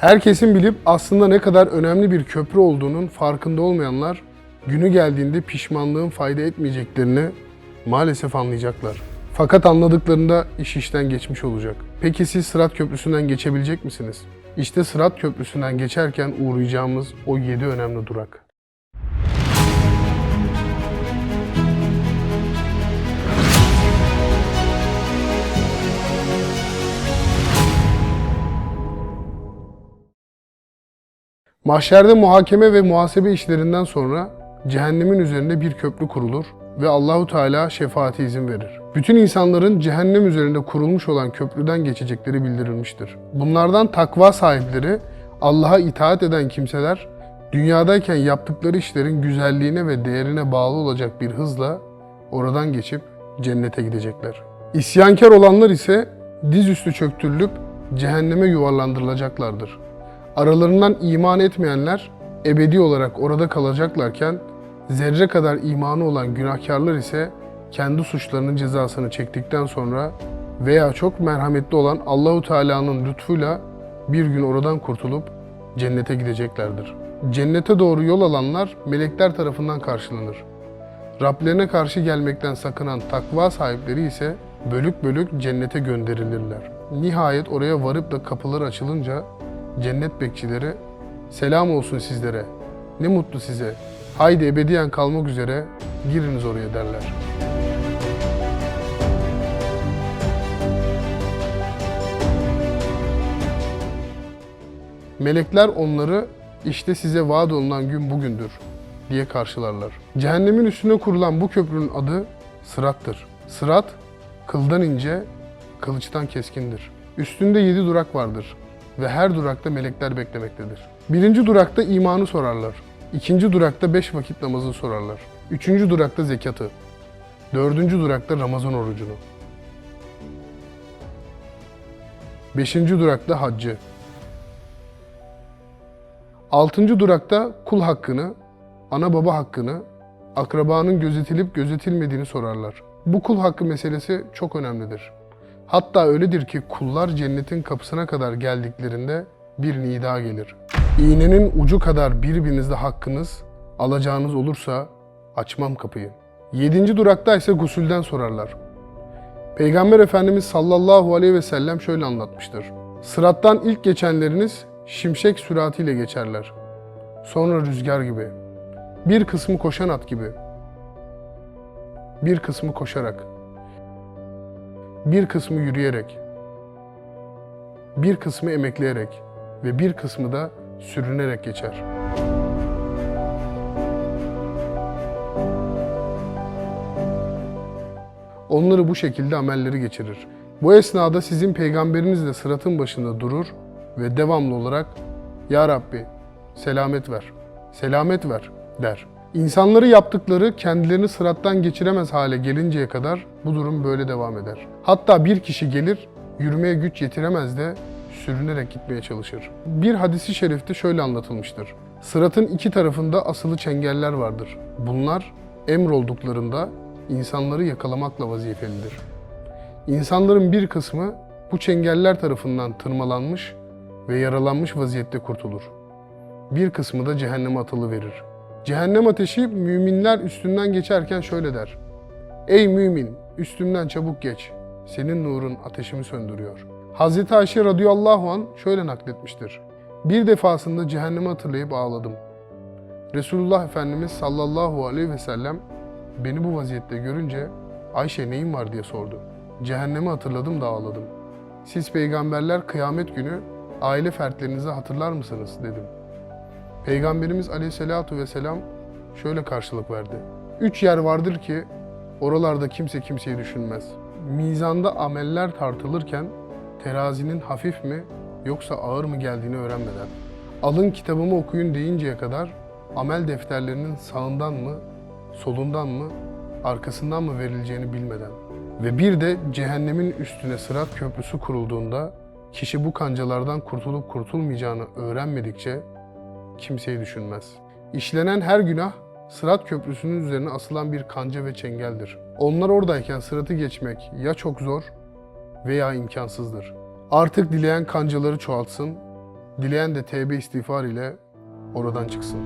Herkesin bilip aslında ne kadar önemli bir köprü olduğunun farkında olmayanlar günü geldiğinde pişmanlığın fayda etmeyeceklerini maalesef anlayacaklar. Fakat anladıklarında iş işten geçmiş olacak. Peki siz Sırat Köprüsü'nden geçebilecek misiniz? İşte Sırat Köprüsü'nden geçerken uğrayacağımız o 7 önemli durak. Mahşerde muhakeme ve muhasebe işlerinden sonra cehennemin üzerinde bir köprü kurulur ve Allahu Teala şefaati izin verir. Bütün insanların cehennem üzerinde kurulmuş olan köprüden geçecekleri bildirilmiştir. Bunlardan takva sahipleri, Allah'a itaat eden kimseler, dünyadayken yaptıkları işlerin güzelliğine ve değerine bağlı olacak bir hızla oradan geçip cennete gidecekler. İsyankar olanlar ise dizüstü çöktürülüp cehenneme yuvarlandırılacaklardır. Aralarından iman etmeyenler ebedi olarak orada kalacaklarken zerre kadar imanı olan günahkarlar ise kendi suçlarının cezasını çektikten sonra veya çok merhametli olan Allahu Teala'nın lütfuyla bir gün oradan kurtulup cennete gideceklerdir. Cennete doğru yol alanlar melekler tarafından karşılanır. Rablerine karşı gelmekten sakınan takva sahipleri ise bölük bölük cennete gönderilirler. Nihayet oraya varıp da kapılar açılınca cennet bekçileri selam olsun sizlere, ne mutlu size, haydi ebediyen kalmak üzere giriniz oraya derler. Melekler onları işte size vaat olunan gün bugündür diye karşılarlar. Cehennemin üstüne kurulan bu köprünün adı Sırat'tır. Sırat, kıldan ince, kılıçtan keskindir. Üstünde yedi durak vardır ve her durakta melekler beklemektedir. Birinci durakta imanı sorarlar. İkinci durakta beş vakit namazı sorarlar. Üçüncü durakta zekatı. Dördüncü durakta Ramazan orucunu. Beşinci durakta haccı. Altıncı durakta kul hakkını, ana baba hakkını, akrabanın gözetilip gözetilmediğini sorarlar. Bu kul hakkı meselesi çok önemlidir. Hatta öyledir ki kullar cennetin kapısına kadar geldiklerinde bir nida gelir. İğnenin ucu kadar birbirinizde hakkınız, alacağınız olursa açmam kapıyı. Yedinci durakta ise gusülden sorarlar. Peygamber Efendimiz sallallahu aleyhi ve sellem şöyle anlatmıştır. Sırattan ilk geçenleriniz şimşek süratiyle geçerler. Sonra rüzgar gibi. Bir kısmı koşan at gibi. Bir kısmı koşarak. Bir kısmı yürüyerek. Bir kısmı emekleyerek ve bir kısmı da sürünerek geçer. Onları bu şekilde amelleri geçirir. Bu esnada sizin peygamberiniz de sıratın başında durur ve devamlı olarak Ya Rabbi selamet ver, selamet ver der. İnsanları yaptıkları kendilerini sırattan geçiremez hale gelinceye kadar bu durum böyle devam eder. Hatta bir kişi gelir, yürümeye güç yetiremez de sürünerek gitmeye çalışır. Bir hadisi şerifte şöyle anlatılmıştır. Sıratın iki tarafında asılı çengeller vardır. Bunlar emrolduklarında insanları yakalamakla vazifelidir. İnsanların bir kısmı bu çengeller tarafından tırmalanmış ve yaralanmış vaziyette kurtulur. Bir kısmı da cehenneme atılı verir. Cehennem ateşi müminler üstünden geçerken şöyle der. Ey mümin, üstümden çabuk geç. Senin nurun ateşimi söndürüyor. Hazreti Ayşe radıyallahu an şöyle nakletmiştir. Bir defasında cehennemi hatırlayıp ağladım. Resulullah Efendimiz sallallahu aleyhi ve sellem beni bu vaziyette görünce Ayşe neyin var diye sordu. Cehennemi hatırladım da ağladım. Siz peygamberler kıyamet günü aile fertlerinizi hatırlar mısınız dedim. Peygamberimiz aleyhissalatu vesselam şöyle karşılık verdi. Üç yer vardır ki oralarda kimse kimseyi düşünmez. Mizanda ameller tartılırken terazinin hafif mi yoksa ağır mı geldiğini öğrenmeden, alın kitabımı okuyun deyinceye kadar amel defterlerinin sağından mı, solundan mı, arkasından mı verileceğini bilmeden ve bir de cehennemin üstüne sırat köprüsü kurulduğunda kişi bu kancalardan kurtulup kurtulmayacağını öğrenmedikçe kimseyi düşünmez. İşlenen her günah Sırat Köprüsü'nün üzerine asılan bir kanca ve çengeldir. Onlar oradayken sıratı geçmek ya çok zor veya imkansızdır. Artık dileyen kancaları çoğaltsın, Dileyen de tevbe istiğfar ile oradan çıksın.